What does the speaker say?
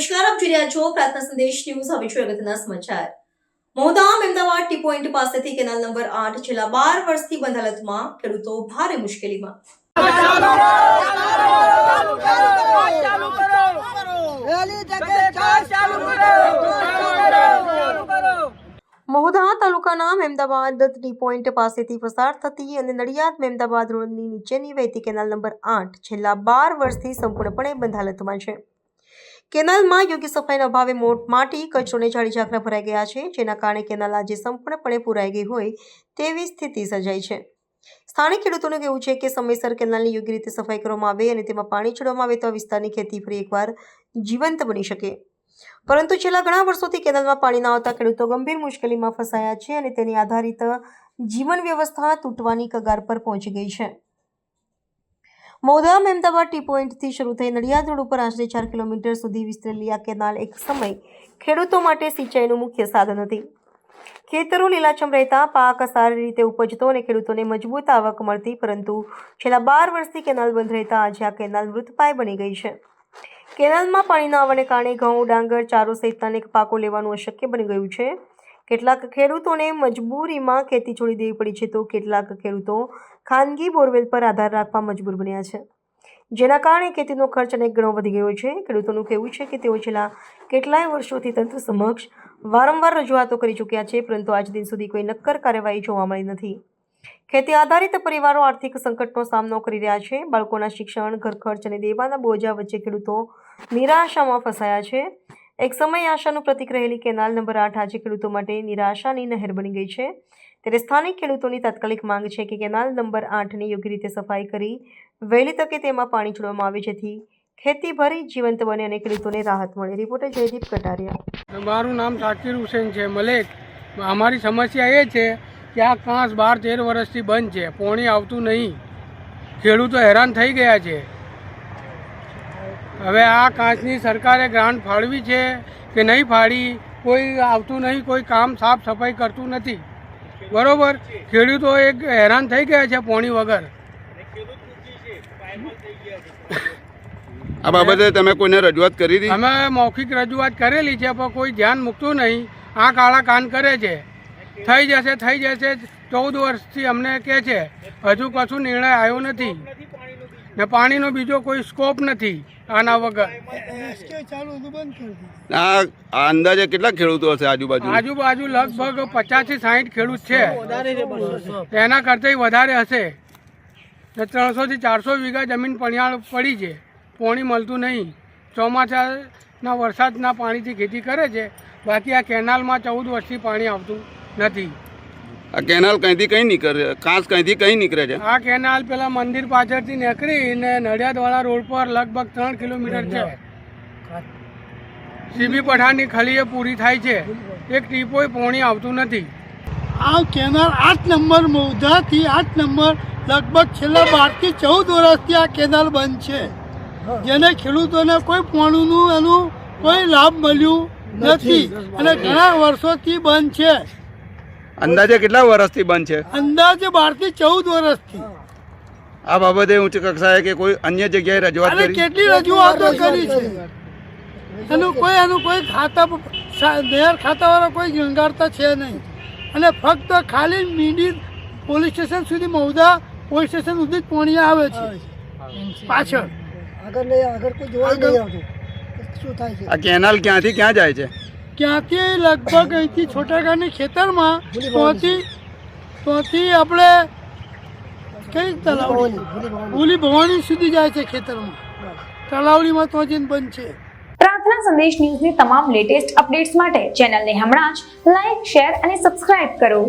નમસ્કાર આપ જોઈ રહ્યા છો પ્રાર્થના સંદેશ ન્યૂઝ હવે જોઈએ અગત્યના સમાચાર મોહદામ અમદાવાદ ટી પોઈન્ટ પાસેથી કેનાલ નંબર આઠ છેલ્લા બાર વર્ષથી બંધ હાલતમાં ખેડૂતો ભારે મુશ્કેલીમાં મહુધા તાલુકાના મહેમદાબાદ ટી પોઈન્ટ પાસેથી પસાર થતી અને નડિયાદ મહેમદાબાદ રોડની નીચેની વહેતી કેનાલ નંબર આઠ છેલ્લા બાર વર્ષથી સંપૂર્ણપણે બંધ હાલતમાં છે કેનાલમાં યોગ્ય સફાઈના અભાવે મોટ માટી કચરો અને ઝાડી ઝાકરા ભરાઈ ગયા છે, જેના કારણે કેનાલ આજે સંપૂર્ણપણે પુરાઈ ગઈ હોય તેવી સ્થિતિ સર્જાઈ છે. સ્થાનિક ખેડૂતોનું કહેવું છે કે સમયસર કેનાલની યોગ્ય રીતે સફાઈ કરવામાં આવે અને તેમાં પાણી છોડવામાં આવે તો આ વિસ્તારની ખેતી ફરી એકવાર જીવંત બની શકે. પરંતુ છેલ્લા ઘણા વર્ષોથી કેનાલમાં પાણી ના આવતા ખેડૂતો ગંભીર મુશ્કેલીમાં ફસાયા છે અને તેની આધારિત જીવન વ્યવસ્થા તૂટવાની કગાર પર પહોંચી ગઈ છે. મૌદા અમદાવાદ ટી પોઈન્ટથી શરૂ થઈ નડિયાદ રોડ ઉપર આશરે ચાર કિલોમીટર સુધી વિસ્તરેલી આ કેનાલ એક સમય ખેડૂતો માટે સિંચાઈનું મુખ્ય સાધન હતી. ખેતરો લીલાછમ રહેતા, પાક સારી રીતે ઉપજતો અને ખેડૂતોને મજબૂત આવક મળતી, પરંતુ છેલ્લા બાર વર્ષથી કેનાલ બંધ રહેતા આજે આ કેનાલ મૃતપાય બની ગઈ છે. કેનાલમાં પાણી ન આવવાને કારણે ઘઉં, ડાંગર, ચારો સહિતના અનેક પાકો લેવાનું અશક્ય બની ગયું છે. કેટલાક ખેડૂતોને મજબૂરીમાં ખેતી છોડી દેવી પડી છે તો કેટલાક ખેડૂતો ખાનગી બોરવેલ પર આધાર રાખવા મજબૂર બન્યા છે. જેના કારણે ખેતીનો ખર્ચ અનેક ગણો વધી ગયો છે. ખેડૂતોનું કહેવું છે કે તેઓ છેલ્લા કેટલાય વર્ષોથી તંત્ર સમક્ષ વારંવાર રજૂઆતો કરી ચૂક્યા છે, પરંતુ આજ દિન સુધી કોઈ નક્કર કાર્યવાહી જોવા મળી નથી. ખેતી આધારિત પરિવારો આર્થિક સંકટનો સામનો કરી રહ્યા છે. બાળકોના શિક્ષણ, ઘર ખર્ચ અને દેવાના બોજા વચ્ચે ખેડૂતો નિરાશામાં ફસાયા છે. એક સમય આશાનું પ્રતિક રહેલી કેનાલ નંબર આઠ આજે ખેડૂતો માટે નિરાશાની નહેર બની ગઈ છે. ત્યારે સ્થાનિક ખેડૂતોની તાત્કાલિક માંગ છે કે કેનાલ નંબર આઠની યોગ્ય રીતે સફાઈ કરી વહેલી તકે તેમાં પાણી છોડવામાં આવે જેથી ખેતી ભરી જીવંત બને અને ખેડૂતોને રાહત મળે. રિપોર્ટર જયદીપ કટારિયા. મારું નામ શાકિર હુસેન છે, મલેક. અમારી સમસ્યા એ છે કે આ કાંસ બાર તેર વર્ષથી બંધ છે, પોણી આવતું નહીં. ખેડૂતો હેરાન થઈ ગયા છે. હવે આ કાચની સરકારે ગ્રાન્ટ ફાળવી છે કે નહીં ફાળી કોઈ આવતું નહીં કોઈ કામ સાફ સફાઈ કરતું નથી. બરોબર? ખેડૂતો એક હેરાન થઈ ગયા છે પોણી વગર. આ બાબતે તમે કોઈને રજૂઆત કરી હતી? અમે મૌખિક રજૂઆત કરેલી છે પણ કોઈ ધ્યાન મૂકતું નહીં. આ કાળા કાન કરે છે. થઈ જશે થઈ જશે ચૌદ વર્ષથી અમને કહે છે. હજુ કશું નિર્ણય આવ્યો નથી. ને પાણીનો બીજો કોઈ સ્કોપ નથી આના વગર. આ આ અંદાજે કેટલા ખેડૂતો હશે આજુબાજુ? આજુબાજુ લગભગ પચાસથી સાહીઠ ખેડૂત છે. એના કરતા વધારે હશે. ને ત્રણસોથી ચારસો વીઘા જમીન પણિયાળ પડી છે. પોણી મળતું નહીં. ચોમાસાના વરસાદના પાણીથી ખેતી કરે છે. બાકી આ કેનાલમાં ચૌદ વર્ષથી પાણી આવતું નથી. આ કેનાલ કઈથી કઈ નીકળે કાંસ કઈથી કઈ નીકળે છે? આ કેનાલ પેલા મંદિર પાછળથી નીકળીને નડિયાદવાળા રોડ પર લગભગ ત્રણ કિલોમીટર છે. સીબી પઠાણની ખલીએ પૂરી થાય છે. એક ટીપોય પોણી આવતું નથી. આ કેનાલ આઠ નંબર મૌધાથી આઠ નંબર લગભગ છેલ્લા બારથી ચૌદ વર્ષથી આ કેનાલ બંધ છે. જેને ખેડૂતોને કોઈ પોણુંનું એનું કોઈ લાભ મળ્યું નથી. અને ઘણા વર્ષોથી બંધ છે. અંદાજે કેટલા વર્ષથી બંધ છે? અંદાજે બારથી ચૌદ વર્ષથી. આ બાબતે ઉચ્ચ કક્ષાએ કે કોઈ અન્ય જગ્યાએ રજૂઆત કરી? કેટલી રજૂઆતો કરી છે? એનું કોઈ એનું કોઈ ખાતા નહેર ખાતાવાળા કોઈ ગંગારતા છે નહીં. અને ફક્ત ખાલી મીડી પોલીસ સ્ટેશન સુધી મૌદા પોલીસ સ્ટેશન સુધી જ પાણી આવે છે. પાછળ. આ કેનાલ ક્યાંથી ક્યાં જાય છે? ક્યાંથી લગભગ અહીંથી છોટાગાની ખેતરમાં ત્યાંથી ત્યાંથી આપણે કઈ તલાવડી? ભૂલી ભવાની સુધી જાય છે ખેતરમાં. તલાવડીમાં તો જઈને બંધ છે. પ્રાર્થના સંદેશ ન્યૂઝની તમામ લેટેસ્ટ અપડેટ્સ માટે ચેનલને હમણાં જ લાઈક શેર અને સબસ્ક્રાઇબ કરો.